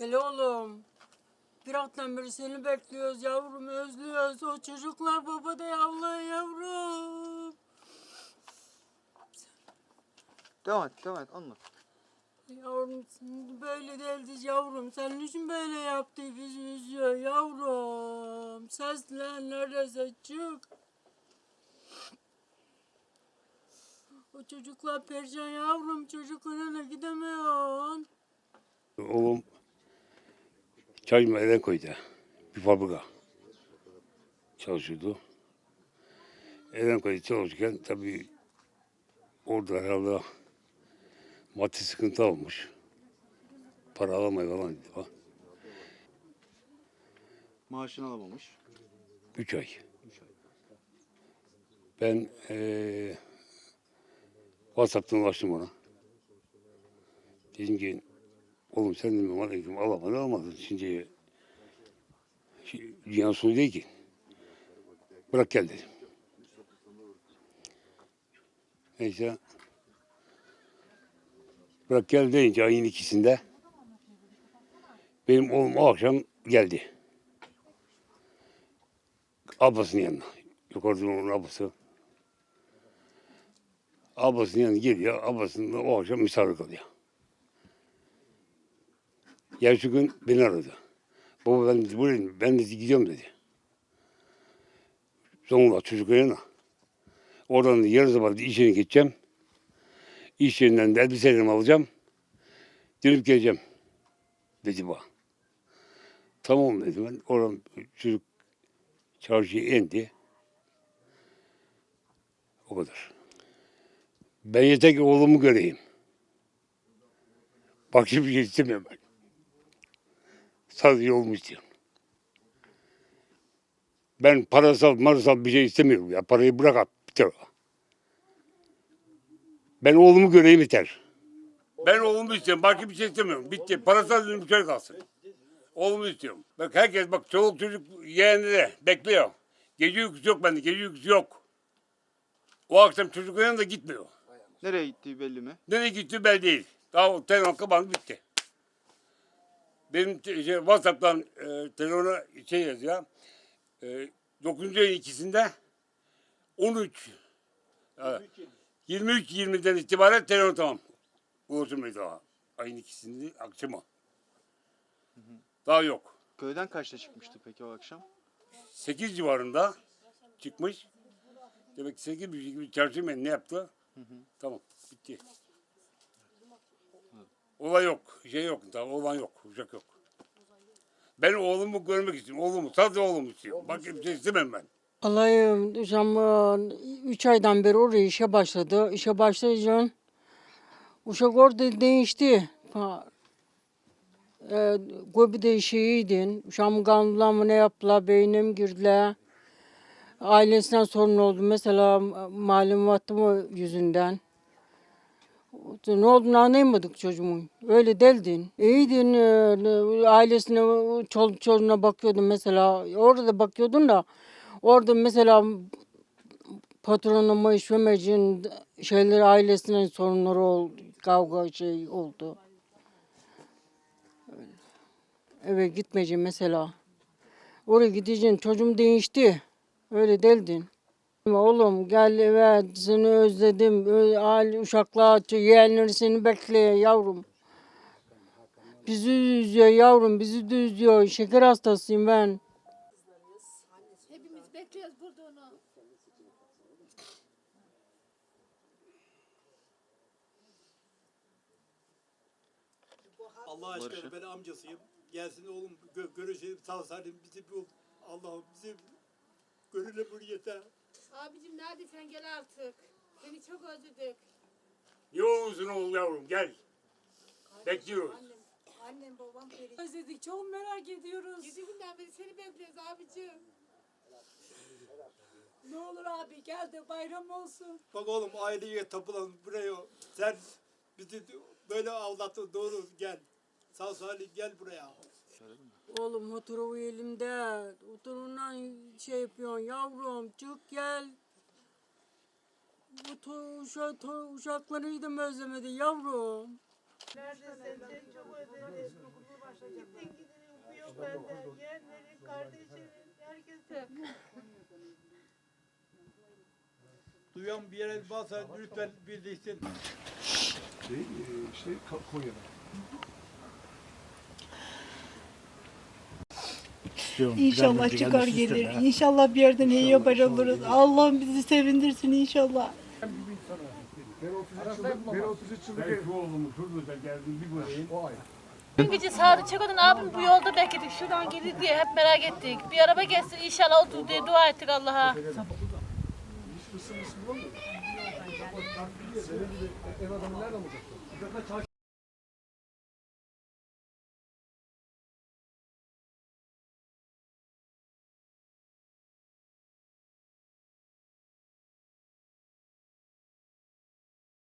Gel oğlum. Bir haftadan beri seni bekliyoruz yavrum özlüyoruz. O çocuklar babada yavru yavrum. Devam et, devam et, anlat. Yavrum sen böyle değildi yavrum. Senin için böyle yaptı bizi üzüyor yavrum. Seslen neredeyse çık. O çocuklar perişan yavrum. Çocuklarına gidemiyorsun. Oğlum çalışma Erenkoy'da bir fabrika çalışıyordu. Erenkoy'da çalışırken tabii orada herhalde maddi sıkıntı olmuş. Para alamayı falan dedi. Maaşını alamamış. Üç ay. Ben eee WhatsApp'tan ulaştım ona. Dedim ki oğlum sen de mi aleyküm alamadın alamadın. Şimdi şi- dünya sonu değil ki. Bırak gel dedim. Neyse. Bırak gel deyince ayın ikisinde benim oğlum o akşam geldi. Ablasının yanına. Yukarıda onun ablası. Ablasının yanına geliyor. Ablasının da o akşam misafir kalıyor. Yarısı gün beni aradı. Baba ben dedi, buraya, ben dedi gidiyorum dedi. Zonguldak çocukların yanına. Oradan da sabah dedi, iş yerine gideceğim. İş yerinden de elbiselerimi alacağım. Dönüp geleceğim. Dedi bana. Tamam dedim ben. Oradan çocuk çarşıya indi. O kadar. Ben yeter ki oğlumu göreyim. Şey istemiyorum ben. Sadece oğlumu istiyorum. Ben parasal marasal bir şey istemiyorum ya. Parayı bırak at tarafa. Ben oğlumu göreyim yeter. Ben oğlumu istiyorum. Başka bir şey istemiyorum. Bitti. Parasal bir şey kalsın. Oğlumu istiyorum. Bak herkes bak çoluk çocuk yeğenleri bekliyor. Gece uykusu yok bende. Gece uykusu yok. O akşam çocukların da gitmiyor. Nereye gittiği belli mi? Nereye gitti belli değil. Daha o telefon kapandı bitti. Benim te- şey, WhatsApp'tan e, telefona şey yazıyor. E, 9. ayın ikisinde 13 e, 23-20'den itibaren telefon tamam. Ulaşım daha. Ayın ikisinde akşama. Daha yok. Köyden kaçta çıkmıştı peki o akşam? 8 civarında çıkmış. Demek ki 8 bir gibi çarşı ne yaptı? Tamam bitti. Olay yok. Şey yok. Tamam, olan yok. Uşak yok. Ben oğlumu görmek istiyorum. Oğlumu. Sadece oğlumu istiyorum. Başka bir şey istemem ben. Alayım uşağım üç aydan beri oraya işe başladı. İşe başlayınca uşak orada değişti. Ha, e, Gobi değişiydin. Uşağım kanlılar mı ne yaptılar, beynine mi girdiler. Ailesinden sorun oldu. Mesela malumatı mı yüzünden. Ne olduğunu anlayamadık çocuğumun. Öyle deldin. İyiydin. e, Ailesine, çoluk çocuğuna bakıyordun mesela. Orada da bakıyordun da. Orada mesela patronuma işvemecin şeyleri ailesinin sorunları oldu. Kavga şey oldu. Eve gitmeyeceğim mesela. Oraya gideceğim çocuğum değişti. Öyle deldin. Oğlum gel eve seni özledim. Aile uşaklar, yeğenleri seni bekliyor yavrum. Bizi üzüyor yavrum, bizi de üzüyor. Şeker hastasıyım ben. Hepimiz bekliyoruz burada onu. Allah aşkına ben amcasıyım. Gelsin oğlum gö görüşelim sağ salim bizi bul. Allah'ım bizi görüne bul yeter. Abicim neredesin gel artık. Seni çok özledik. Ne olursun oğul yavrum gel. Bekliyoruz. Annem babam perişan. Özledik, çok merak ediyoruz. Yedi günden beri seni bekliyoruz abicim. Ne olur abi gel de bayram olsun. Bak oğlum aileye tapılan buraya sen bizi böyle aldattın doğru gel. Sağ salim gel buraya. Oğlum oturuyor elimde. Oturundan şey yapıyorsun yavrum çık gel. Bu to- uşa, to- uşakları da mı özlemedi yavrum? benden, yeğenlerim, kardeşlerim, herkese. Duyan bir yere varsa lütfen bildirsin. Şey, e, işte Konya'da. İnşallah çıkar gelir. İnşallah bir yerden iyi haber alırız. Allah'ım bizi sevindirsin inşallah. Ben 33 yıllık, ben 33 yıllık Ben şu oğlumu şurada geldim bir göreyim. o ay. Dün gece sağda Çeko'dan abim bu yolda bekledik. Şuradan gelir diye hep merak ettik. Bir araba geçsin inşallah otur diye dua ettik Allah'a. Ev adamı nereden bulacak?